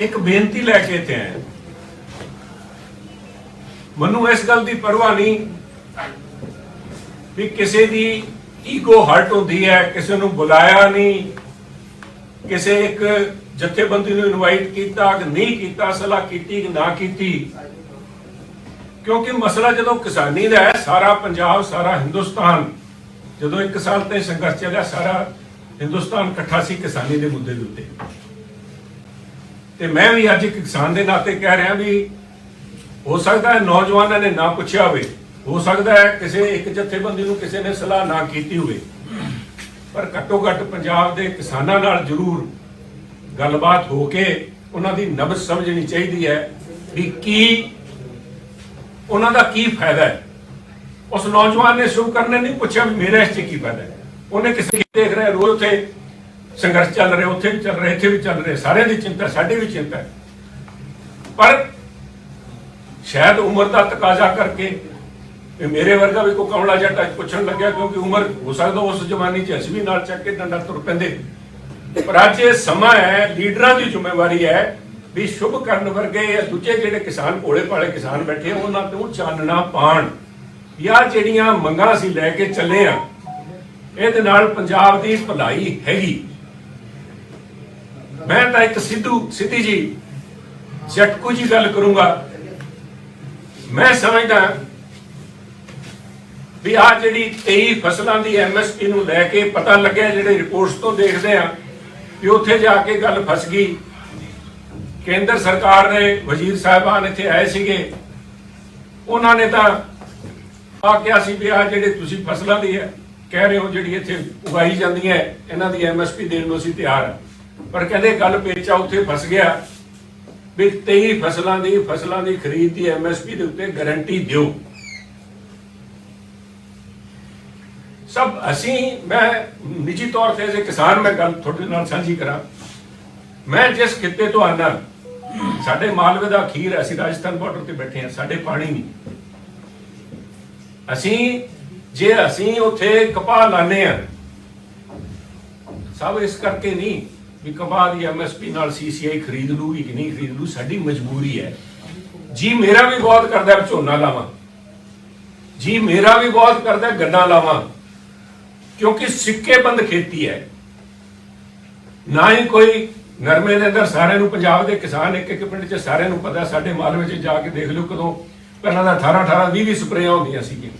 ਇੱਕ ਬੇਨਤੀ ਲੈ ਕੇ ਇੱਥੇ ਆਇਆ। ਮੈਨੂੰ ਇਸ ਗੱਲ ਦੀ ਪਰਵਾਹ ਨਹੀਂ ਵੀ ਕਿਸੇ ਦੀ ਈਗੋ ਹਰਟ ਹੁੰਦੀ ਹੈ, ਕਿਸੇ ਨੂੰ ਬੁਲਾਇਆ ਨਹੀਂ, ਕਿਸੇ ਇੱਕ ਜਥੇਬੰਦੀ ਨੂੰ ਇਨਵਾਈਟ ਕੀਤਾ ਕਿ ਨਹੀਂ ਕੀਤਾ, ਸਲਾਹ ਕੀਤੀ ਕਿ ਨਾ ਕੀਤੀ। ਕਿਉਂਕਿ ਮਸਲਾ ਜਦੋਂ ਕਿਸਾਨੀ ਦਾ ਹੈ, ਸਾਰਾ ਪੰਜਾਬ, ਸਾਰਾ ਹਿੰਦੁਸਤਾਨ, ਜਦੋਂ ਇੱਕ ਸਾਲ ਤੇ ਸੰਘਰਸ਼ ਚੱਲਿਆ, ਸਾਰਾ ਹਿੰਦੁਸਤਾਨ ਇਕੱਠਾ ਸੀ ਕਿਸਾਨੀ ਦੇ ਮੁੱਦੇ ਦੇ ਉੱਤੇ। ਤੇ ਮੈਂ ਵੀ ਅੱਜ ਇੱਕ ਕਿਸਾਨ ਦੇ ਨਾਤੇ ਕਹਿ ਰਿਹਾ ਵੀ ਹੋ ਸਕਦਾ ਹੈ ਨੌਜਵਾਨਾਂ ਨੇ ਨਾ ਪੁੱਛਿਆ ਹੋਵੇ। ਹੋ ਸਕਦਾ ਹੈ ਕਿਸੇ ਇੱਕ ਜਥੇਬੰਦੀ ਨੂੰ ਕਿਸੇ ਨੇ ਸਲਾਹ ਨਾ ਕੀਤੀ ਹੋਵੇ। ਪਰ ਘੱਟੋ ਘੱਟ ਪੰਜਾਬ ਦੇ ਕਿਸਾਨਾਂ ਨਾਲ ਜ਼ਰੂਰ ਗੱਲਬਾਤ ਹੋ ਕੇ ਉਹਨਾਂ ਦੀ ਨਬਜ਼ ਸਮਝਣੀ ਚਾਹੀਦੀ ਹੈ ਵੀ ਕੀ ਉਹਨਾਂ ਦਾ ਕੀ ਫਾਇਦਾ ਹੈ। ਉਸ ਨੌਜਵਾਨ ਨੇ ਸ਼ੁਰੂ ਕਰਨੇ ਨਹੀਂ ਪੁੱਛਿਆ ਵੀ ਮੇਰਾ ਇਸ 'ਚ ਕੀ ਫਾਇਦਾ ਹੈ। ਉਹਨੇ ਕਿਸੇ ਦੇਖ ਰਿਹਾ ਰੋਜ਼ ਉੱਥੇ ਸੰਘਰਸ਼ ਚੱਲ ਰਿਹਾ, ਉੱਥੇ ਵੀ ਚੱਲ ਰਿਹਾ, ਇੱਥੇ ਵੀ ਚੱਲ ਰਿਹਾ, ਸਾਰਿਆਂ ਦੀ ਚਿੰਤਾ, ਸਾਡੀ ਵੀ ਚਿੰਤਾ ਹੈ। ਪਰ ਸ਼ਾਇਦ ਉਮਰ ਦਾ ਤਕਾਜ਼ਾ ਕਰਕੇ ਮੇਰੇ ਵਰਗਾ ਵੀ ਕੋਈ ਕਮਲਾ ਜੱਟ ਅੱਜ ਪੁੱਛਣ ਲੱਗਿਆ, ਕਿਉਂਕਿ ਉਮਰ ਹੋ ਸਕਦਾ ਉਸ ਜ਼ਮਾਨੇ 'ਚ ਅਸੀਂ ਵੀ ਨਾਲ ਚੱਕ ਕੇ ਡੰਡਾ ਤੁਰ ਪੈਂਦੇ। ਪਰ ਅੱਜ ਇਹ ਸਮਾਂ ਹੈ, ਲੀਡਰਾਂ ਦੀ ਜ਼ਿੰਮੇਵਾਰੀ ਹੈ ਵੀ ਸ਼ੁਭ ਕਰਨ ਵਰਗੇ ਜਾਂ ਦੂਜੇ ਜਿਹੜੇ ਕਿਸਾਨ ਭੋਲੇ ਭਾਲੇ ਕਿਸਾਨ ਬੈਠੇ ਉਹਨਾਂ ਤੇ ਉਹ ਚਾਨਣਾ ਪਾਣ ਜਾਂ ਜਿਹੜੀਆਂ ਮੰਗਾਂ ਅਸੀਂ ਲੈ ਕੇ ਚੱਲੇ ਆ, ਇਹਦੇ ਨਾਲ ਪੰਜਾਬ ਦੀ ਭਲਾਈ ਹੈਗੀ। ਮੈਂ ਤਾਂ ਇੱਕ ਸਿੱਧੂ, ਸਿੱਧੀ ਜੀ, ਝਟਕੂ ਜੀ ਗੱਲ ਕਰੂੰਗਾ। ਮੈਂ ਸਮਝਦਾ ਵੀ ਆ ਜਿਹੜੀ 23 ਫਸਲਾਂ ਦੀ ਐਮਐਸਪੀ ਨੂੰ ਲੈ ਕੇ ਪਤਾ ਲੱਗਿਆ, ਜਿਹੜੇ ਰਿਪੋਰਟਸ ਤੋਂ ਦੇਖਦੇ ਆ ਵੀ ਉੱਥੇ ਜਾ ਕੇ ਗੱਲ ਫਸ ਗਈ। ਕੇਂਦਰ ਸਰਕਾਰ ਨੇ, ਵਜ਼ੀਰ ਸਾਹਿਬਾਨ ਇੱਥੇ ਆਏ ਸੀਗੇ। ਉਹਨਾਂ ਨੇ ਤਾਂ ਆ ਕਿਹਾ ਸੀ ਵੀ ਆ ਜਿਹੜੇ ਤੁਸੀਂ ਫਸਲਾਂ ਦੀ ਹੈ ਕਹਿ ਰਹੇ ਹੋ, ਜਿਹੜੀ ਇੱਥੇ ਉਗਾਈ ਜਾਂਦੀ ਹੈ, ਇਹਨਾਂ ਦੀ ਐਮਐਸਪੀ ਦੇਣ ਨੂੰ ਅਸੀਂ ਤਿਆਰ ਹਾਂ। ਪਰ ਕਹਿੰਦੇ ਗੱਲ ਪੇਚਾ ਉੱਥੇ ਫਸ ਗਿਆ। ਵੀ 23 ਫਸਲਾਂ ਦੀ ਫਸਲਾਂ ਦੀ ਖਰੀਦ ਦੀ ਐਮਐਸਪੀ ਦੇ ਉੱਤੇ ਗਾਰੰਟੀ ਦਿਓ। ਸਭ ਅਸੀਂ, ਮੈਂ ਨਿੱਜੀ ਤੌਰ ਤੇ ਜੇ ਕਿਸਾਨ, ਮੈਂ ਗੱਲ ਤੁਹਾਡੇ ਨਾਲ ਸਾਂਝੀ ਕਰਾਂ। ਮੈਂ ਜਿਸ ਖਿੱਤੇ ਤੋਂ ਆਨਾ, ਸਾਡੇ ਮਾਲਵੇ ਦਾ ਖੀਰ ਅਸੀਂ ਰਾਜਸਥਾਨ ਬਾਰਡਰ ਤੇ ਬੈਠੇ ਹਾਂ, ਸਾਡੇ ਪਾਣੀ ਨਹੀਂ। ਅਸੀਂ, ਜੇ ਅਸੀਂ ਉੱਥੇ ਕਪਾਹ ਲਾਣੇ ਆ ਸਭ ਇਸ ਕਰਕੇ ਨਹੀਂ ਵੀ ਕਪਾਹ ਦੀ ਐਮਐਸਪੀ ਨਾਲ ਸੀਸੀਆਈ ਖਰੀਦ ਲੂਗੀ ਕਿ ਨਹੀਂ ਖਰੀਦ ਲੂ ਸਾਡੀ ਮਜਬੂਰੀ ਹੈ। ਜੀ ਮੇਰਾ ਵੀ ਬਹੁਤ ਕਰਦਾ ਝੋਨਾ ਲਾਵਾਂ। ਜੀ ਮੇਰਾ ਵੀ ਬਹੁਤ ਕਰਦਾ ਹੈ ਗੰਨਾ ਲਾਵਾਂ। ਕਿਉਂਕਿ ਸਿੱਕੇਬੰਦ ਖੇਤੀ ਹੈ। ਨਾ ਹੀ ਕੋਈ ਨਰਮੇ ਦੇ ਅੰਦਰ ਸਾਰਿਆਂ ਨੂੰ, ਪੰਜਾਬ ਦੇ ਕਿਸਾਨ ਇੱਕ ਇੱਕ ਪਿੰਡ 'ਚ ਸਾਰਿਆਂ ਨੂੰ ਪਤਾ, ਸਾਡੇ ਮਾਲਵੇ 'ਚ ਜਾ ਕੇ ਦੇਖ ਲਿਓ ਕਦੋਂ ਪਹਿਲਾਂ ਦਾ 18 18 20 20 ਸਪਰੇਆਂ ਹੁੰਦੀਆਂ ਸੀਗੀਆਂ।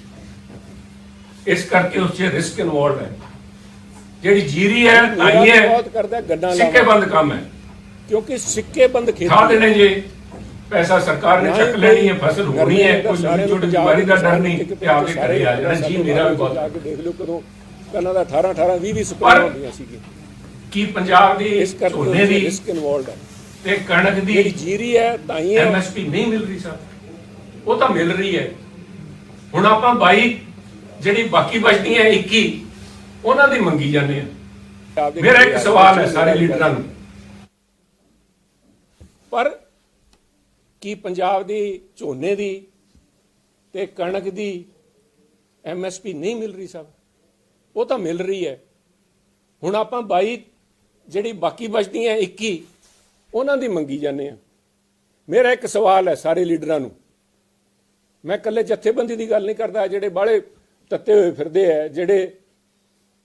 ਇਸ ਕਰਕੇ ਉਸ 'ਚ ਰਿਸਕ ਇਨਵੋਲਵ ਹੈ। ਜਿਹੜੀ ਜੀਰੀ ਹੈ ਲਾਈ ਹੈ ਬਹੁਤ ਕਰਦਾ ਗੰਨਾ ਲਾਵਾਂ। ਸਿੱਕੇਬੰਦ ਕੰਮ ਹੈ। ਕਿਉਂਕਿ ਸਿੱਕੇ ਬੰਦ ਖੇਤੀ ਖਾ ਦੇਣੇ ਜੇ ਪੈਸਾ ਸਰਕਾਰ ਨੇ ਚੱਕ ਲੈਣੀ ਹੈ ਫਸਲ ਹੋਣੀ ਹੈ ਕੋਈ ਛੋਟੀ ਪੰਜਾਬ ਬਿਮਾਰੀ ਦਾ ਡਰ ਨਹੀਂ ਤੇ ਆਪੇ ਸਾਰੇ ਘਰੇ ਆ ਜਾਣਾ ਜੀ ਮੇਰਾ ਵੀ ਬਹੁਤ ਕੇ ਦੇਖ ਲਿਓ ਕਦੋਂ ਪਹਿਲਾਂ ਦਾ 18 18 20 20 ਸਪਰੇਆਂ ਪਰ- ਹੁੰਦੀਆਂ ਸੀਗੀਆਂ। ਕੀ ਪੰਜਾਬ ਦੀ ਇਸ ਕਰਕੇ ਝੋਨੇ ਦੀ ਰਿਸਕ ਇਨਵੋਲਡ ਹੈ। ਤੇ ਕਣਕ ਜਿਹੜੀ ਦੀ ਜੀਰੀ ਹੈ ਤਾਂ ਹੀ ਹੈ ਐਮਐਸਪੀ ਨਹੀਂ ਮਿਲ ਰਹੀ ਸਰ। ਉਹ ਤਾਂ ਮਿਲ ਰਹੀ ਹੈ। ਹੁਣ ਆਪਾਂ 22 ਜਿਹੜੀ ਬਾਕੀ ਬਚਦੀ ਹੈ 21 ਉਹਨਾਂ ਦੀ ਮੰਗੀ ਜਾਂਦੇ ਆ। ਮੇਰਾ ਇੱਕ ਸਵਾਲ ਹੈ ਸਾਰੇ ਲੀਡਰਾਂ ਨੂੰ। ਪਰ ਕੀ ਪੰਜਾਬ ਦੀ ਝੋਨੇ ਦੀ ਤੇ ਕਣਕ ਦੀ ਐਮਐਸਪੀ ਨਹੀਂ ਮਿਲ ਰਹੀ ਸਭ ਉਹ ਤਾਂ ਮਿਲ ਰਹੀ ਹੈ। ਹੁਣ ਆਪਾਂ 22 ਜਿਹੜੀ ਬਾਕੀ ਬਚਦੀਆਂ 21 ਉਹਨਾਂ ਦੀ ਮੰਗੀ ਜਾਂਦੇ ਆ ਮੇਰਾ ਇੱਕ ਸਵਾਲ ਹੈ ਸਾਰੇ ਲੀਡਰਾਂ ਨੂੰ। ਮੈਂ ਇਕੱਲੇ ਜਥੇਬੰਦੀ ਦੀ ਗੱਲ ਨਹੀਂ ਕਰਦਾ ਜਿਹੜੇ ਬਾਹਲੇ ਤੱਤੇ ਹੋਏ ਫਿਰਦੇ ਆ ਜਿਹੜੇ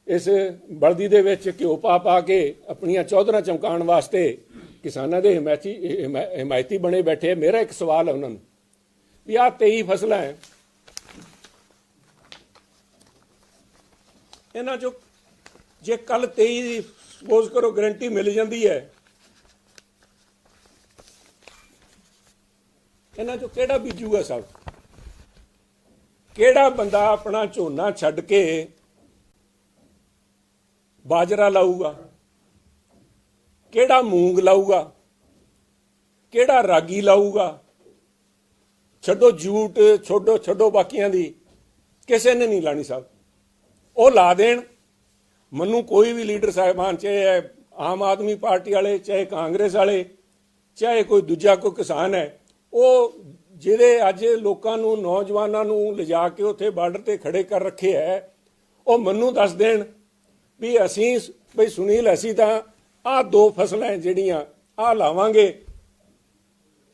ਇਸ ਬਲਦੀ ਦੇ ਵਿੱਚ ਘਿਓ ਪਾ ਪਾ ਕੇ ਆਪਣੀਆਂ ਚੌਧਰਾਂ ਚਮਕਾਉਣ ਵਾਸਤੇ ਕਿਸਾਨਾਂ ਦੇ ਹਮਾਇਤੀ, ਹਿਮਾ- ਹਮਾਇਤੀ ਬਣੇ ਬੈਠੇ ਮੇਰਾ ਇੱਕ ਸਵਾਲ ਹੈ ਉਹਨਾਂ ਨੂੰ ਵੀ ਆਹ 23 ਫਸਲਾਂ ਹੈ। ਇਹਨਾਂ ਚੋਂ ਜੇ ਕੱਲ 23 ਦੀ ਸਪੋਜ਼ ਕਰੋ ਗਾਰੰਟੀ ਮਿਲ ਜਾਂਦੀ ਹੈ, ਇਹਨਾਂ ਚੋਂ ਕਿਹੜਾ ਬੀਜੂਗਾ ਸਭ? ਕਿਹੜਾ ਬੰਦਾ ਆਪਣਾ ਝੋਨਾ ਛੱਡ ਕੇ ਬਾਜਰਾ ਲਾਊਗਾ। ਕਿਹੜਾ ਮੂੰਗ ਲਾਊਗਾ? ਕਿਹੜਾ ਰਾਗੀ ਲਾਊਗਾ? ਛੱਡੋ ਜੂਟ, ਛੱਡੋ ਛੱਡੋ ਬਾਕੀਆਂ ਦੀ। ਕਿਸੇ ਨੇ ਨਹੀਂ ਲਾਣੀ ਸਾਹਿਬ ਉਹ ਲਾ ਦੇਣ। ਮੈਨੂੰ ਕੋਈ ਵੀ ਲੀਡਰ ਸਾਹਿਬਾਨ, ਚਾਹੇ ਆਮ ਆਦਮੀ ਪਾਰਟੀ ਵਾਲੇ, ਚਾਹੇ ਕਾਂਗਰਸ ਵਾਲੇ, ਚਾਹੇ ਕੋਈ ਦੂਜਾ ਕੋਈ ਕਿਸਾਨ ਹੈ, ਉਹ ਜਿਹੜੇ ਅੱਜ ਲੋਕਾਂ ਨੂੰ, ਨੌਜਵਾਨਾਂ ਨੂੰ ਲਿਜਾ ਕੇ ਉੱਥੇ ਬਾਰਡਰ ਤੇ ਖੜੇ ਕਰ ਰੱਖੇ ਹੈ, ਉਹ ਮੈਨੂੰ ਦੱਸ ਦੇਣ। ਵੀ ਅਸੀਂ ਬਈ ਸੁਨੀਲ, ਅਸੀਂ ਤਾਂ ਆਹ ਦੋ ਫਸਲਾਂ ਜਿਹੜੀਆਂ ਆਹ ਲਾਵਾਂਗੇ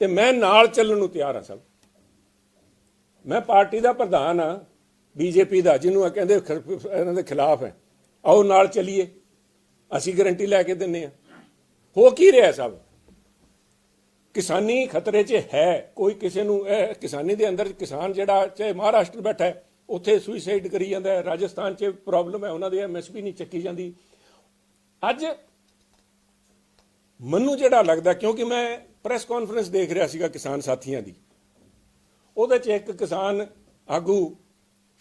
ਤੇ ਮੈਂ ਨਾਲ ਚੱਲਣ ਨੂੰ ਤਿਆਰ ਹਾਂ ਸਭ। ਮੈਂ ਪਾਰਟੀ ਦਾ ਪ੍ਰਧਾਨ ਆ ਬੀਜੇਪੀ ਦਾ, ਜਿਹਨੂੰ ਇਹ ਕਹਿੰਦੇ ਇਹਨਾਂ ਦੇ ਖਿਲਾਫ ਹੈ। ਆਓ ਨਾਲ ਚੱਲੀਏ, ਅਸੀਂ ਗਾਰੰਟੀ ਲੈ ਕੇ ਦਿੰਨੇ ਆ ਹੋ ਕੀ ਰਿਹਾ ਸਭ? ਕਿਸਾਨੀ ਖਤਰੇ 'ਚ ਹੈ, ਕੋਈ ਕਿਸੇ ਨੂੰ, ਇਹ ਕਿਸਾਨੀ ਦੇ ਅੰਦਰ ਕਿਸਾਨ ਜਿਹੜਾ, ਚਾਹੇ ਮਹਾਰਾਸ਼ਟਰ ਬੈਠਾ ਹੈ ਉੱਥੇ ਸੁਸਾਈਡ ਕਰੀ ਜਾਂਦਾ ਹੈ, ਰਾਜਸਥਾਨ 'ਚ ਪ੍ਰੋਬਲਮ ਹੈ, ਉਹਨਾਂ ਦੀ ਐਮਐਸਪੀ ਨਹੀਂ ਚੱਕੀ ਜਾਂਦੀ। ਅੱਜ ਮੈਨੂੰ ਜਿਹੜਾ ਲੱਗਦਾ, ਕਿਉਂਕਿ ਮੈਂ ਪ੍ਰੈਸ ਕਾਨਫਰੰਸ ਦੇਖ ਰਿਹਾ ਸੀਗਾ ਕਿਸਾਨ ਸਾਥੀਆਂ ਦੀ, ਉਹਦੇ 'ਚ ਇੱਕ ਕਿਸਾਨ ਆਗੂ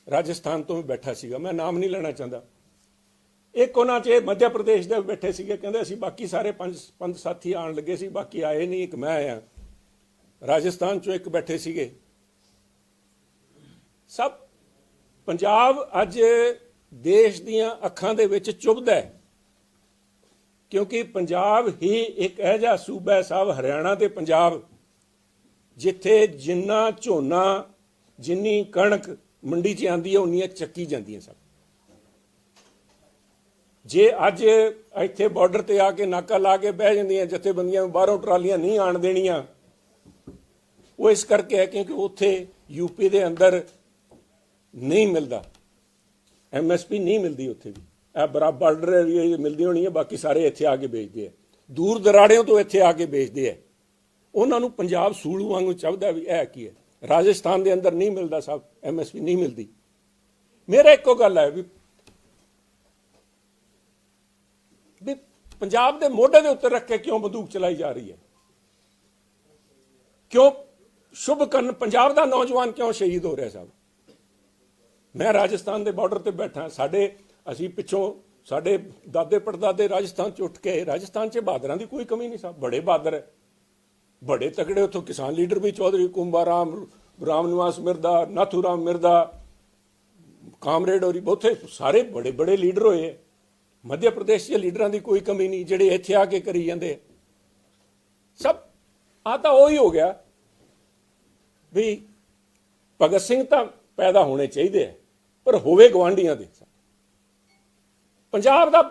ਰਾਜਸਥਾਨ ਤੋਂ ਬੈਠਾ ਸੀਗਾ, ਮੈਂ ਨਾਮ ਨਹੀਂ ਲੈਣਾ ਚਾਹੁੰਦਾ। ਇੱਕ ਉਹਨਾਂ 'ਚ ਮੱਧ ਪ੍ਰਦੇਸ਼ ਦੇ ਬੈਠੇ ਸੀਗੇ, ਕਹਿੰਦੇ ਅਸੀਂ ਬਾਕੀ ਸਾਰੇ ਪੰਜ ਪੰਜ ਸਾਥੀ ਆਣ ਲੱਗੇ ਸੀ, ਬਾਕੀ ਆਏ ਨਹੀਂ, ਇੱਕ ਮੈਂ ਆਇਆ ਰਾਜਸਥਾਨ 'ਚੋਂ ਇੱਕ ਬੈਠੇ ਸੀਗੇ। ਸਭ ਪੰਜਾਬ ਅੱਜ ਦੇਸ਼ ਦੀਆਂ ਅੱਖਾਂ ਦੇ ਵਿੱਚ ਚੁਭਦਾ ਹੈ, ਕਿਉਂਕਿ ਪੰਜਾਬ ਹੀ ਇੱਕ ਇਹੋ ਜਿਹਾ ਸੂਬਾ ਹੈ ਸਾਹਿਬ ਹਰਿਆਣਾ ਤੇ ਪੰਜਾਬ, ਜਿੱਥੇ ਜਿੰਨਾ ਝੋਨਾ, ਜਿੰਨੀ ਕਣਕ ਮੰਡੀ 'ਚ ਆਂਦੀ ਹੈ, ਉਨੀਆਂ ਚੱਕੀ ਜਾਂਦੀਆਂ ਸਭ ਜੇ ਅੱਜ ਇੱਥੇ ਬਾਰਡਰ ਤੇ ਆ ਕੇ ਨਾਕਾ ਲਾ ਕੇ ਬਹਿ ਜਾਂਦੀਆਂ ਜਥੇਬੰਦੀਆਂ ਬਾਹਰੋਂ ਟਰਾਲੀਆਂ ਨਹੀਂ ਆਣ ਦੇਣੀਆਂ, ਉਹ ਇਸ ਕਰਕੇ ਹੈ ਕਿਉਂਕਿ ਉੱਥੇ ਯੂਪੀ ਦੇ ਅੰਦਰ ਨਹੀਂ ਮਿਲਦਾ। ਐਮਐਸਪੀ ਨਹੀਂ ਮਿਲਦੀ ਉੱਥੇ ਵੀ। ਇਹ ਬਰਾਬਰ ਬਾਰਡਰ ਏਰੀਆ ਮਿਲਦੀ ਹੋਣੀ ਹੈ, ਬਾਕੀ ਸਾਰੇ ਇੱਥੇ ਆ ਕੇ ਵੇਚਦੇ ਆ। ਦੂਰ ਦਰਾੜਿਆਂ ਤੋਂ ਇੱਥੇ ਆ ਕੇ ਵੇਚਦੇ ਆ। ਉਹਨਾਂ ਨੂੰ ਪੰਜਾਬ ਸੂਲੂ ਵਾਂਗੂ ਚੱਬਦਾ ਵੀ ਇਹ ਕੀ ਹੈ? ਰਾਜਸਥਾਨ ਦੇ ਅੰਦਰ ਨਹੀਂ ਮਿਲਦਾ ਸਭ ਐਮਐਸਪੀ ਨਹੀਂ ਮਿਲਦੀ। ਮੇਰਾ ਇੱਕੋ ਗੱਲ ਹੈ ਵੀ ਵੀ ਪੰਜਾਬ ਦੇ ਮੋਢੇ ਦੇ ਉੱਤੇ ਰੱਖ ਕੇ ਕਿਉਂ ਬੰਦੂਕ ਚਲਾਈ ਜਾ ਰਹੀ ਹੈ? ਕਿਉਂ ਸ਼ੁਭ ਕਰਨ ਪੰਜਾਬ ਦਾ ਨੌਜਵਾਨ ਕਿਉਂ ਸ਼ਹੀਦ ਹੋ ਰਿਹਾ ਸਾਹਿਬ ਮੈਂ ਰਾਜਸਥਾਨ ਦੇ ਬਾਰਡਰ ਤੇ ਬੈਠਾ, ਸਾਡੇ, ਅਸੀਂ ਪਿੱਛੋਂ ਸਾਡੇ ਦਾਦੇ ਪੜਦਾਦੇ ਰਾਜਸਥਾਨ ਚ ਉੱਠ ਕੇ, ਰਾਜਸਥਾਨ ਚ ਬਹਾਦਰਾਂ ਦੀ ਕੋਈ ਕਮੀ ਨਹੀਂ ਸਾਹਿਬ ਬੜੇ ਬਹਾਦਰ ਹੈ ਬੜੇ ਤਕੜੇ ਉੱਥੋਂ ਕਿਸਾਨ ਲੀਡਰ ਵੀ ਚੌਧਰੀ ਕੁੰਭਾ ਰਾਮ ਰਾਮ ਨਿਵਾਸ ਮਿਰਦਾ ਨਾਥੂ ਰਾਮ ਮਿਰਦਾ, ਕਾਮਰੇਡ ਹੋਰੀ, ਬਹੁਤੇ ਸਾਰੇ ਬੜੇ ਬੜੇ ਲੀਡਰ ਹੋਏ ਮੱਧ ਪ੍ਰਦੇਸ਼ ਦੇ ਲੀਡਰਾਂ ਦੀ ਕੋਈ ਕਮੀ ਨਹੀਂ, ਜਿਹੜੇ ਇੱਥੇ ਆ ਕੇ ਕਰੀ ਜਾਂਦੇ ਸਭ ਆ ਤਾਂ ਉਹੀ ਹੋ ਗਿਆ ਵੀ ਭਗਤ ਸਿੰਘ ਤਾਂ ਪੈਦਾ ਹੋਣੇ ਚਾਹੀਦੇ ਆ ਪਰ ਹੋਵੇ ਗਵਾਂਢੀਆਂ ਦੇ ਪੰਜਾਬ ਦਾ,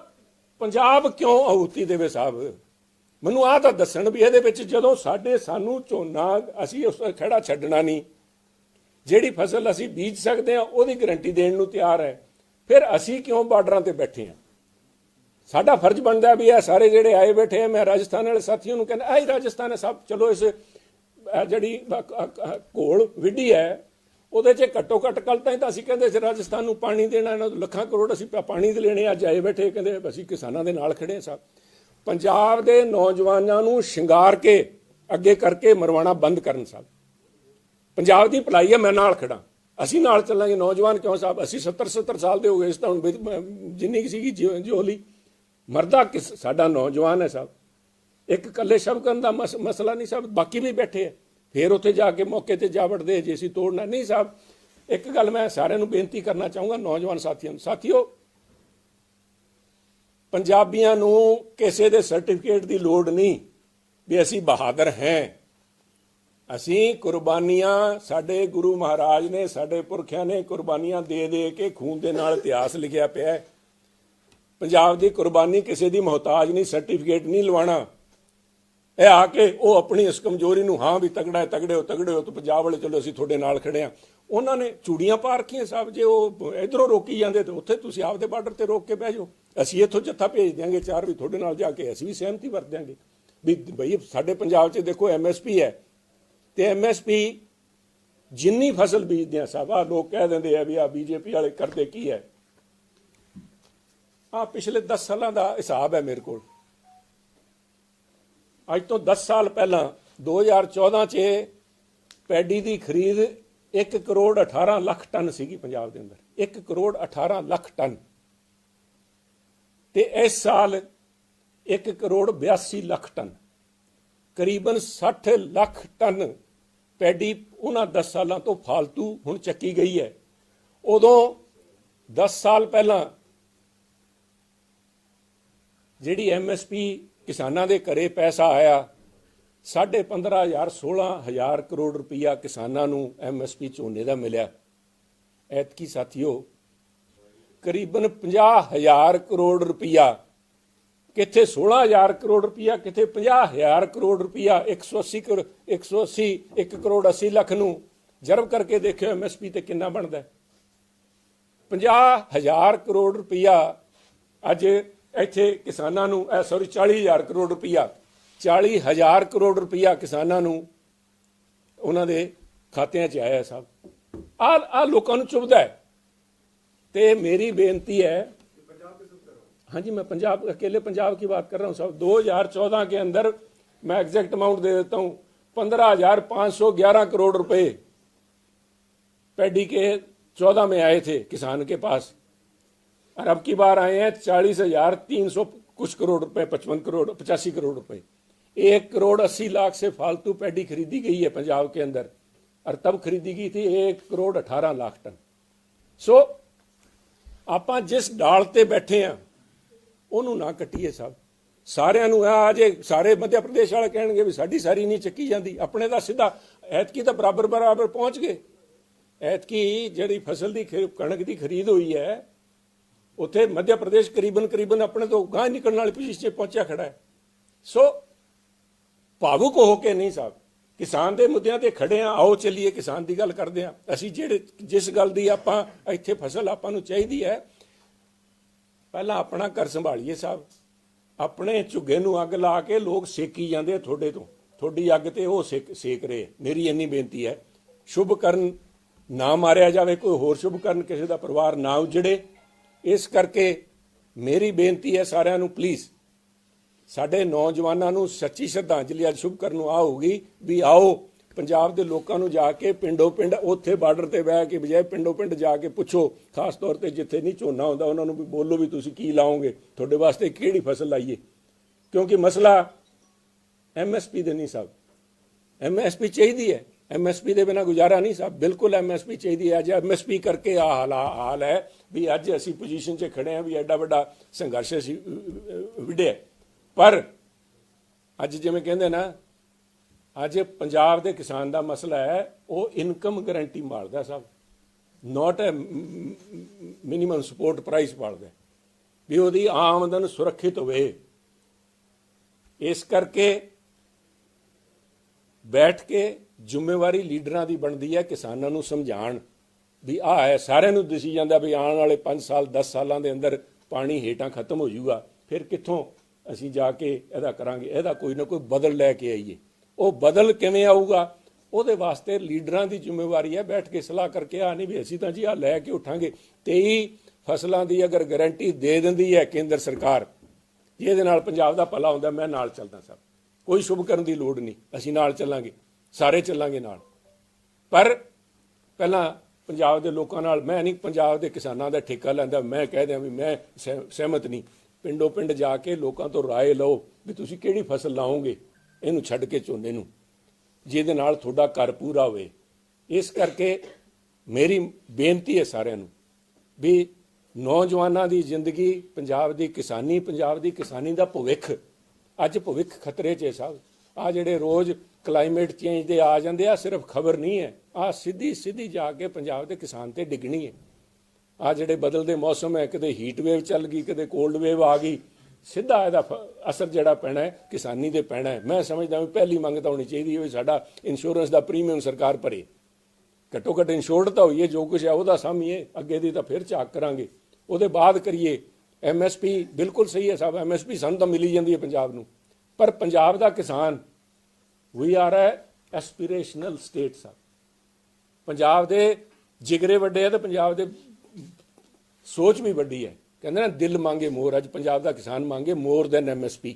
ਪੰਜਾਬ ਕਿਉਂ ਆਹੂਤੀ ਦੇਵੇ ਸਾਹਿਬ? ਮੈਨੂੰ ਆਹ ਤਾਂ ਦੱਸਣ ਵੀ ਇਹਦੇ ਵਿੱਚ ਜਦੋਂ ਸਾਡੇ ਸਾਨੂੰ ਝੋਨਾ, ਅਸੀਂ ਉਸ ਖੜਾ ਛੱਡਣਾ ਨਹੀਂ, ਜਿਹੜੀ ਫਸਲ ਅਸੀਂ ਬੀਜ ਸਕਦੇ ਹਾਂ, ਉਹਦੀ ਗਾਰੰਟੀ ਦੇਣ ਨੂੰ ਤਿਆਰ ਹੈ। ਫਿਰ ਅਸੀਂ ਕਿਉਂ ਬਾਰਡਰਾਂ ਤੇ ਬੈਠੇ ਹਾਂ? ਸਾਡਾ ਫਰਜ਼ ਬਣਦਾ ਵੀ ਇਹ ਸਾਰੇ ਜਿਹੜੇ ਆਏ ਬੈਠੇ ਆ, ਮੈਂ ਰਾਜਸਥਾਨ ਵਾਲੇ ਸਾਥੀਆਂ ਨੂੰ ਕਹਿੰਦਾ ਆਈ ਰਾਜਸਥਾਨ ਹੈ, ਸਭ ਚਲੋ ਇਸ ਜਿਹੜੀ ਅ- ਘੋਲ ਵਿੱਢੀ ਹੈ ਉਹਦੇ 'ਚ ਘੱਟੋ ਘੱਟ ਕੱਲ ਤਾਂ ਤਾਂ ਅਸੀਂ ਕਹਿੰਦੇ ਸੀ, ਰਾਜਸਥਾਨ ਨੂੰ ਪਾਣੀ ਦੇਣਾ, ਇਹਨਾਂ ਨੂੰ ਲੱਖਾਂ ਕਰੋੜ ਅਸੀਂ ਪਾਣੀ ਦੇ ਲੈਣੇ ਅੱਜ ਆਏ ਬੈਠੇ, ਕਹਿੰਦੇ ਅਸੀਂ ਕਿਸਾਨਾਂ ਦੇ ਨਾਲ ਖੜੇ ਹਾਂ ਸਭ। ਪੰਜਾਬ ਦੇ ਨੌਜਵਾਨਾਂ ਨੂੰ ਸ਼ਿੰਗਾਰ ਕੇ ਅੱਗੇ ਕਰਕੇ ਮਰਵਾਣਾ ਬੰਦ ਕਰਨ ਸਾਹਿਬ ਪੰਜਾਬ ਦੀ ਭਲਾਈ ਹੈ ਮੈਂ ਨਾਲ ਖੜਾ ਅਸੀਂ ਨਾਲ ਚੱਲਾਂਗੇ, ਨੌਜਵਾਨ ਕਿਉਂ ਸਾਹਿਬ ਅਸੀਂ 70 70 ਸਾਲ ਦੇ ਹੋ ਗਏ, ਇਸ ਤਾਂ ਹੁਣ ਜਿੰਨੀ ਸੀਗੀ ਜਿਉ- ਜੋਲੀ ਮਰਦਾ ਕਿਸ, ਸਾਡਾ ਨੌਜਵਾਨ ਹੈ ਸਾਹਿਬ ਇੱਕ ਇਕੱਲੇ ਕੱਲੇ ਸ਼ਬਕਨ ਦਾ ਮਸਲਾ ਨਹੀਂ ਸਾਹਿਬ ਬਾਕੀ ਵੀ ਬੈਠੇ ਆ। ਫਿਰ ਉੱਥੇ ਜਾ ਕੇ ਮੌਕੇ ਤੇ ਜਾ ਵੜਦੇ ਜੇ ਅਸੀਂ ਤੋੜਨਾ ਨਹੀਂ ਸਾਹਿਬ। ਇੱਕ ਗੱਲ ਮੈਂ ਸਾਰਿਆਂ ਨੂੰ ਬੇਨਤੀ ਕਰਨਾ ਚਾਹੂੰਗਾ, ਨੌਜਵਾਨ ਸਾਥੀਆਂ ਨੂੰ। ਸਾਥੀਓ, ਪੰਜਾਬੀਆਂ ਨੂੰ ਕਿਸੇ ਦੇ ਸਰਟੀਫਿਕੇਟ ਦੀ ਲੋੜ ਨਹੀਂ ਵੀ ਅਸੀਂ ਬਹਾਦਰ ਹਾਂ। ਅਸੀਂ ਕੁਰਬਾਨੀਆਂ ਸਾਡੇ ਗੁਰੂ ਮਹਾਰਾਜ ਨੇ, ਸਾਡੇ ਪੁਰਖਿਆਂ ਨੇ ਕੁਰਬਾਨੀਆਂ ਦੇ ਦੇ ਕੇ ਖੂਨ ਦੇ ਨਾਲ ਇਤਿਹਾਸ ਲਿਖਿਆ ਪਿਆ ਹੈ। ਪੰਜਾਬ ਦੀ ਕੁਰਬਾਨੀ ਕਿਸੇ ਦੀ ਮੁਹਤਾਜ ਨਹੀਂ, ਸਰਟੀਫਿਕੇਟ ਨਹੀਂ ਲਵਾਣਾ ਇਹ ਆ ਕੇ ਉਹ ਆਪਣੀ ਇਸ ਕਮਜ਼ੋਰੀ ਨੂੰ ਹਾਂ ਵੀ ਤਗੜਾ ਹੈ ਤਗੜੇ ਹੋ ਤਗੜੇ ਹੋ, ਤਾਂ ਪੰਜਾਬ ਵਾਲੇ ਚਲੋ ਅਸੀਂ ਤੁਹਾਡੇ ਨਾਲ ਖੜੇ ਆ ਉਹਨਾਂ ਨੇ ਚੂੜੀਆਂ ਪਾ ਰੱਖੀਆਂ ਸਾਹਿਬ, ਜੇ ਉਹ ਇਧਰੋਂ ਰੋਕੀ ਜਾਂਦੇ ਤੇ ਉੱਥੇ ਤੁਸੀਂ ਆਪਦੇ ਬਾਰਡਰ ਤੇ ਰੋਕ ਕੇ ਬਹਿ ਜਾਓ। ਅਸੀਂ ਇੱਥੋਂ ਜੱਥਾ ਭੇਜ ਦਿਆਂਗੇ, ਚਾਰ ਵੀ ਤੁਹਾਡੇ ਨਾਲ ਜਾ ਕੇ ਅਸੀਂ ਵੀ ਸਹਿਮਤੀ ਵਰਤ ਦਿਆਂਗੇ। ਵੀ ਭਈ ਸਾਡੇ ਪੰਜਾਬ 'ਚ ਦੇਖੋ ਐਮਐਸਪੀ ਹੈ ਤੇ ਐਮਐਸਪੀ ਜਿੰਨੀ ਫਸਲ ਬੀਜਦੇ ਆ ਸਾਹਿਬ, ਆਹ ਲੋਕ ਕਹਿ ਦਿੰਦੇ ਆ ਵੀ ਆ ਬੀਜੇਪੀ ਵਾਲੇ ਕਰਦੇ ਕੀ ਹੈ? ਆ ਪਿਛਲੇ 10 ਸਾਲਾਂ ਦਾ ਹਿਸਾਬ ਹੈ ਮੇਰੇ ਕੋਲ। ਅੱਜ ਤੋਂ 10 ਸਾਲ ਪਹਿਲਾਂ 2014 ਚ ਪੈਡੀ ਦੀ ਖਰੀਦ 1 ਕਰੋੜ 18 ਲੱਖ ਟਨ ਸੀਗੀ ਪੰਜਾਬ ਦੇ ਅੰਦਰ। 1 ਕਰੋੜ 18 ਲੱਖ ਟਨ। ਤੇ ਇਸ ਸਾਲ 1 ਕਰੋੜ 82 ਲੱਖ ਟਨ। ਕਰੀਬਨ 60 ਲੱਖ ਟਨ ਪੈਡੀ ਉਹਨਾਂ 10 ਸਾਲਾਂ ਤੋਂ ਫਾਲਤੂ ਹੁਣ ਚੱਕੀ ਗਈ ਹੈ। ਉਦੋਂ 10 ਸਾਲ ਪਹਿਲਾਂ ਜਿਹੜੀ ਐਮਐਸਪੀ ਕਿਸਾਨਾਂ ਦੇ ਘਰੇ ਪੈਸਾ ਆਇਆ 15.5 16000 ਕਰੋੜ ਰੁਪਇਆ ਕਿਸਾਨਾਂ ਨੂੰ ਐਮਐਸਪੀ ਝੋਨੇ ਦਾ ਮਿਲਿਆ। ਐਤਕੀ ਸਾਥੀਓ, ਕਰੀਬਨ 50000 ਕਰੋੜ ਰੁਪਈਆ, ਕਿੱਥੇ 16000 ਕਰੋੜ ਰੁਪਇਆ ਕਿੱਥੇ 50000 ਕਰੋੜ ਰੁਪਇਆ 180 ਕਰੋ- 180 1 ਕਰੋੜ 80 ਲੱਖ ਨੂੰ ਜਰਬ ਕਰਕੇ ਦੇਖਿਓ ਐਮਐਸਪੀ ਤੇ ਕਿੰਨਾ ਬਣਦਾ। ਹੈ 50000 ਕਰੋੜ ਰੁਪਇਆ ਅੱਜ ਇੱਥੇ ਕਿਸਾਨਾਂ ਨੂੰ ਸੌਰੀ 40000 ਕਰੋੜ ਰੁਪਇਆ 40000 ਕਰੋੜ ਰੁਪਇਆ ਕਿਸਾਨਾਂ ਨੂੰ ਉਹਨਾਂ ਦੇ ਖਾਤਿਆਂ 'ਚ ਆਇਆ ਸਾਹਿਬ ਆ ਆ ਲੋਕਾਂ ਨੂੰ ਚੁਭਦਾ ਹੈ ਤੇ ਮੇਰੀ ਬੇਨਤੀ है हाँ जी मैं पंजाब अकेले पंजाब की बात कर रहा हूँ साहब 2014 के अंदर मैं एग्जैक्ट अमाउंट दे देता हूँ पंद्रह हजार पाँच सौ ग्यारह करोड़ रुपए पैडी के चौदह में आए थे किसान के पास और अब की बार आए हैं चालीस हजार तीन सौ कुछ करोड़ रुपए पचपन करोड़ पचासी करोड़ रुपए एक करोड़ अस्सी लाख से फालतू पैडी खरीदी गई है पंजाब के अंदर और तब खरीदी गई थी एक करोड़ अठारह लाख टन ਸੋ ਆਪਾਂ ਜਿਸ ਡਾਲ ਤੇ ਬੈਠੇ ਆ ਉਹਨੂੰ ਨਾ ਕੱਟੀਏ ਸਭ ਸਾਰਿਆਂ ਨੂੰ ਆ ਜੇ ਸਾਰੇ ਮੱਧ ਪ੍ਰਦੇਸ਼ ਵਾਲੇ ਕਹਿਣਗੇ ਵੀ ਸਾਡੀ ਸਾਰੀ ਨਹੀਂ ਚੱਕੀ ਜਾਂਦੀ ਆਪਣੇ ਦਾ ਸਿੱਧਾ ਐਤਕੀ ਤਾਂ ਬਰਾਬਰ ਬਰਾਬਰ ਪਹੁੰਚ ਗਏ ਐਤਕੀ ਜਿਹੜੀ ਫਸਲ ਦੀ ਖੇ- ਕਣਕ ਦੀ ਖਰੀਦ ਹੋਈ ਹੈ ਉੱਥੇ ਮੱਧ ਪ੍ਰਦੇਸ਼ ਕਰੀਬਨ ਕਰੀਬਨ ਆਪਣੇ ਤੋਂ ਗਾਂ ਨਿਕਲਣ ਵਾਲੀ ਪੋਜੀਸ਼ਨ 'ਚ ਪਹੁੰਚਿਆ ਖੜਾ ਹੈ। ਸੋ ਭਾਵੁਕ ਹੋ ਕੇ ਨਹੀਂ ਸਾਹਿਬ। ਕਿਸਾਨ ਦੇ ਮੁੱਦਿਆਂ ਤੇ ਖੜੇ ਆ ਆਓ ਚੱਲੀਏ, ਕਿਸਾਨ ਦੀ ਗੱਲ ਕਰਦੇ ਆ ਅਸੀਂ ਜਿਹੜੇ, ਜਿਸ ਗੱਲ ਦੀ ਆਪਾਂ ਇੱਥੇ ਫਸਲ ਆਪਾਂ ਨੂੰ ਚਾਹੀਦੀ ਹੈ, ਪਹਿਲਾਂ ਆਪਣਾ ਘਰ ਸੰਭਾਲੀਏ ਸਾਹਿਬ। ਆਪਣੇ ਝੁੱਗੇ ਨੂੰ ਅੱਗ ਲਾ ਕੇ ਲੋਕ ਸੇਕੀ ਜਾਂਦੇ ਤੁਹਾਡੇ ਤੋਂ। ਤੁਹਾਡੀ ਅੱਗ ਤੇ ਉਹ ਸੇਕ ਸੇਕ ਰਹੇ। ਮੇਰੀ ਇੰਨੀ ਬੇਨਤੀ ਹੈ। ਸ਼ੁਭ ਕਰਨ ਨਾ ਮਾਰਿਆ ਜਾਵੇ, ਕੋਈ ਹੋਰ ਸ਼ੁਭ ਕਰਨ ਕਿਸੇ ਦਾ ਪਰਿਵਾਰ ਨਾ ਉਜੜੇ। ਇਸ ਕਰਕੇ ਮੇਰੀ ਬੇਨਤੀ ਹੈ ਸਾਰਿਆਂ ਨੂੰ ਪਲੀਜ਼ ਸਾਡੇ ਨੌਜਵਾਨਾਂ ਨੂੰ ਸੱਚੀ ਸ਼ਰਧਾਂਜਲੀ ਅੱਜ ਸ਼ੁਭ ਕਰਨ ਨੂੰ ਆ ਹੋਊਗੀ ਵੀ ਆਓ, ਪੰਜਾਬ ਦੇ ਲੋਕਾਂ ਨੂੰ ਜਾ ਕੇ ਪਿੰਡੋ ਪਿੰਡ ਉੱਥੇ ਬਾਰਡਰ ਤੇ ਬਹਿ ਕੇ ਬਜਾਏ ਪਿੰਡੋ ਪਿੰਡ ਜਾ ਕੇ ਪੁੱਛੋ, ਖਾਸ ਤੌਰ ਤੇ ਜਿੱਥੇ ਨਹੀਂ ਝੋਨਾ ਹੁੰਦਾ, ਉਹਨਾਂ ਨੂੰ ਵੀ ਬੋਲੋ ਵੀ ਤੁਸੀਂ ਕੀ ਲਾਓਗੇ, ਤੁਹਾਡੇ ਵਾਸਤੇ ਕਿਹੜੀ ਫਸਲ ਲਾਈਏ। ਕਿਉਂਕਿ ਮਸਲਾ ਐਮਐਸਪੀ ਦੇ ਨਹੀਂ ਸਾਹਿਬ ਐਮਐਸਪੀ ਚਾਹੀਦੀ ਹੈ। ਐਮਐਸਪੀ ਦੇ ਬਿਨਾ ਗੁਜ਼ਾਰਾ ਨਹੀਂ ਸਾਹਿਬ ਬਿਲਕੁਲ ਐਮਐਸਪੀ ਚਾਹੀਦੀ ਹੈ। ਅੱਜ ਐਮਐਸਪੀ ਕਰਕੇ ਆ ਹਾਲ ਹਾਲ ਹੈ ਵੀ ਅੱਜ ਅਸੀਂ ਪੋਜੀਸ਼ਨ 'ਚ ਖੜੇ ਆ ਵੀ ਐਡਾ ਵੱਡਾ ਸੰਘਰਸ਼ ਅਸੀਂ ਅਹ, ਵਿੜਿਆ ਪਰ ਅੱਜ ਜਿਵੇਂ ਕਹਿੰਦੇ ਨਾ ਅੱਜ ਪੰਜਾਬ ਦੇ ਕਿਸਾਨ ਦਾ ਮਸਲਾ ਹੈ ਉਹ ਇਨਕਮ ਗਾਰੰਟੀ ਮਾਰਦਾ ਸਾਹਿਬ not a minimum support price ਪਾਲਦਾ ਵੀ ਉਹਦੀ ਆਮਦਨ ਸੁਰੱਖਿਅਤ ਹੋਵੇ। ਇਸ ਕਰਕੇ ਬੈਠ ਕੇ ਜ਼ਿੰਮੇਵਾਰੀ ਲੀਡਰਾਂ ਦੀ ਬਣਦੀ ਹੈ, ਕਿਸਾਨਾਂ ਨੂੰ ਸਮਝਾਣ ਵੀ ਆ ਹੈ, ਸਾਰਿਆਂ ਨੂੰ ਦਿਸੀ ਜਾਂਦਾ ਵੀ ਆਉਣ ਵਾਲੇ 5 ਸਾਲ 10 ਸਾਲਾਂ ਦੇ ਅੰਦਰ ਪਾਣੀ ਹੇਠਾਂ ਖਤਮ ਹੋ ਜਾਊਗਾ, ਫਿਰ ਕਿੱਥੋਂ ਅਸੀਂ ਜਾ ਕੇ ਇਹਦਾ ਕਰਾਂਗੇ? ਇਹਦਾ ਕੋਈ ਨਾ ਕੋਈ ਬਦਲ ਲੈ ਕੇ ਆਈਏ। ਉਹ ਬਦਲ ਕਿਵੇਂ ਆਊਗਾ? ਉਹਦੇ ਵਾਸਤੇ ਲੀਡਰਾਂ ਦੀ ਜ਼ਿੰਮੇਵਾਰੀ ਹੈ, ਬੈਠ ਕੇ ਸਲਾਹ ਕਰਕੇ ਆ ਨਹੀਂ ਵੀ ਅਸੀਂ ਤਾਂ ਜੀ ਆ ਲੈ ਕੇ ਉਠਾਂਗੇ। 23 ਫਸਲਾਂ ਦੀ ਅਗਰ ਗਾਰੰਟੀ ਦੇ ਦਿੰਦੀ ਹੈ ਕੇਂਦਰ ਸਰਕਾਰ, ਜਿਹਦੇ ਨਾਲ ਪੰਜਾਬ ਦਾ ਭਲਾ ਹੁੰਦਾ, ਮੈਂ ਨਾਲ ਚੱਲਦਾ, ਸਰ। ਕੋਈ ਸ਼ੁਭ ਕਰਨ ਦੀ ਲੋੜ ਨਹੀਂ ਅਸੀਂ ਨਾਲ ਚੱਲਾਂਗੇ ਸਾਰੇ ਚੱਲਾਂਗੇ ਨਾਲ ਪਰ ਪਹਿਲਾਂ ਪੰਜਾਬ ਦੇ ਲੋਕਾਂ ਨਾਲ ਮੈਂ ਨਹੀਂ ਪੰਜਾਬ ਦੇ ਕਿਸਾਨਾਂ ਦਾ ਠੇਕਾ ਲੈਂਦਾ ਮੈਂ ਕਹਿ ਦਿਆਂ ਵੀ ਮੈਂ ਸਹਿ- ਸਹਿਮਤ ਨਹੀਂ ਪਿੰਡੋ ਪਿੰਡ ਜਾ ਕੇ ਲੋਕਾਂ ਤੋਂ رائے ਲਓ ਵੀ ਤੁਸੀਂ ਕਿਹੜੀ ਫਸਲ ਲਾਓਗੇ ਇਹਨੂੰ ਛੱਡ ਕੇ ਝੋਨੇ ਨੂੰ ਜਿਹਦੇ ਨਾਲ ਤੁਹਾਡਾ ਘਰ ਪੂਰਾ ਹੋਵੇ ਇਸ ਕਰਕੇ ਮੇਰੀ ਬੇਨਤੀ ਹੈ ਸਾਰਿਆਂ ਨੂੰ ਵੀ ਨੌਜਵਾਨਾਂ ਦੀ ਜ਼ਿੰਦਗੀ ਪੰਜਾਬ ਦੀ ਕਿਸਾਨੀ ਪੰਜਾਬ ਦੀ ਕਿਸਾਨੀ ਦਾ ਭਵਿੱਖ ਅੱਜ ਭਵਿੱਖ ਖਤਰੇ 'ਚ ਹੈ ਸਾਹਿਬ ਆ ਜਿਹੜੇ ਰੋਜ਼ ਕਲਾਈਮੇਟ ਚੇਂਜ ਦੇ ਆ ਜਾਂਦੇ ਆ, ਸਿਰਫ ਖਬਰ ਨਹੀਂ ਹੈ। ਆ ਸਿੱਧੀ ਸਿੱਧੀ ਜਾ ਕੇ ਪੰਜਾਬ ਦੇ ਕਿਸਾਨ ਤੇ ਡਿੱਗਣੀ ਹੈ। ਆ ਜਿਹੜੇ ਬਦਲਦੇ ਮੌਸਮ ਹੈ ਕਦੇ ਹੀਟ ਵੇਵ ਚੱਲ ਗਈ ਕਦੇ ਕੋਲਡ ਵੇਵ ਆ ਗਈ, ਸਿੱਧਾ ਇਹਦਾ ਫ- ਅਸਰ ਜਿਹੜਾ ਪੈਣਾ ਹੈ, ਕਿਸਾਨੀ 'ਤੇ ਪੈਣਾ ਹੈ। ਮੈਂ ਸਮਝਦਾ ਵੀ ਪਹਿਲੀ ਮੰਗ ਤਾਂ ਹੋਣੀ ਚਾਹੀਦੀ ਹੈ ਵੀ ਸਾਡਾ ਇੰਸ਼ੋਰੈਂਸ ਦਾ ਪ੍ਰੀਮੀਅਮ ਸਰਕਾਰ ਭਰੇ। ਘੱਟੋ ਘੱਟ ਇੰਸ਼ੋਰਡ ਤਾਂ ਹੋਈਏ, ਜੋ ਕੁਝ ਹੈ ਉਹਦਾ ਸਾਂਭੀਏ, ਅੱਗੇ ਦੀ ਤਾਂ ਫਿਰ ਝਾਕ ਕਰਾਂਗੇ। ਉਹਦੇ ਬਾਅਦ ਕਰੀਏ। ਐਮਐਸਪੀ ਬਿਲਕੁਲ ਸਹੀ ਹੈ ਸਾਹਿਬ ਐਮਐਸਪੀ ਸਾਨੂੰ ਤਾਂ ਮਿਲੀ ਜਾਂਦੀ ਹੈ ਪੰਜਾਬ ਨੂੰ। ਪਰ ਪੰਜਾਬ ਦਾ ਕਿਸਾਨ ਵੀ ਆਰ ਹੈ ਐਸਪੀਰੇਸ਼ਨਲ ਸਟੇਟ ਸਾਹਿਬ ਪੰਜਾਬ ਦੇ ਜਿਗਰੇ ਵੱਡੇ ਆ ਤੇ ਪੰਜਾਬ ਦੇ ਸੋਚ ਵੀ ਵੱਡੀ ਹੈ। ਕਹਿੰਦੇ ਨਾ ਦਿਲ ਮੰਗੇ ਮੋਰ, ਅੱਜ ਪੰਜਾਬ ਦਾ ਕਿਸਾਨ ਮੰਗੇ ਮੋਰ ਦੈਨ ਐਮਐਸਪੀ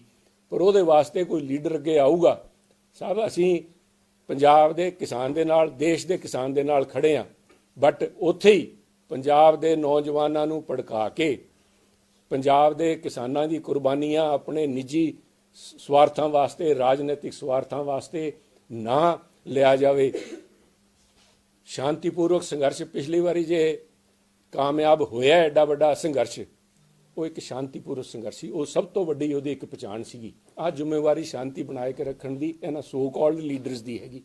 ਪਰ ਉਹਦੇ ਵਾਸਤੇ ਕੋਈ ਲੀਡਰ ਅੱਗੇ ਆਊਗਾ। ਸਾਹਿਬ, ਅਸੀਂ ਪੰਜਾਬ ਦੇ ਕਿਸਾਨ ਦੇ ਨਾਲ, ਦੇਸ਼ ਦੇ ਕਿਸਾਨ ਦੇ ਨਾਲ ਖੜੇ ਆ ਬਟ ਉੱਥੇ ਹੀ ਪੰਜਾਬ ਦੇ ਨੌਜਵਾਨਾਂ ਨੂੰ ਭੜਕਾ ਕੇ ਪੰਜਾਬ ਦੇ ਕਿਸਾਨਾਂ ਦੀ ਕੁਰਬਾਨੀਆਂ ਆਪਣੇ ਨਿੱਜੀ ਸ- ਸਵਾਰਥਾਂ ਵਾਸਤੇ, ਰਾਜਨੀਤਿਕ ਸਵਾਰਥਾਂ ਵਾਸਤੇ ਨਾ ਲਿਆ ਜਾਵੇ। ਸ਼ਾਂਤੀਪੂਰਵਕ ਸੰਘਰਸ਼ ਪਿਛਲੀ ਵਾਰੀ ਜੇ ਕਾਮਯਾਬ ਹੋਇਆ ਐਡਾ ਵੱਡਾ ਸੰਘਰਸ਼, ਉਹ ਇੱਕ ਸ਼ਾਂਤੀਪੂਰਵਕ ਸੰਘਰਸ਼ ਸੀ। ਉਹ ਸਭ ਤੋਂ ਵੱਡੀ ਉਹਦੀ ਇੱਕ ਪਛਾਣ ਸੀਗੀ। ਆ ਜ਼ਿੰਮੇਵਾਰੀ ਸ਼ਾਂਤੀ ਬਣਾਏ ਕੇ ਰੱਖਣ ਦੀ, ਇਹਨਾਂ ਸੋ ਕਾਲਡ ਲੀਡਰਸ ਦੀ ਹੈਗੀ।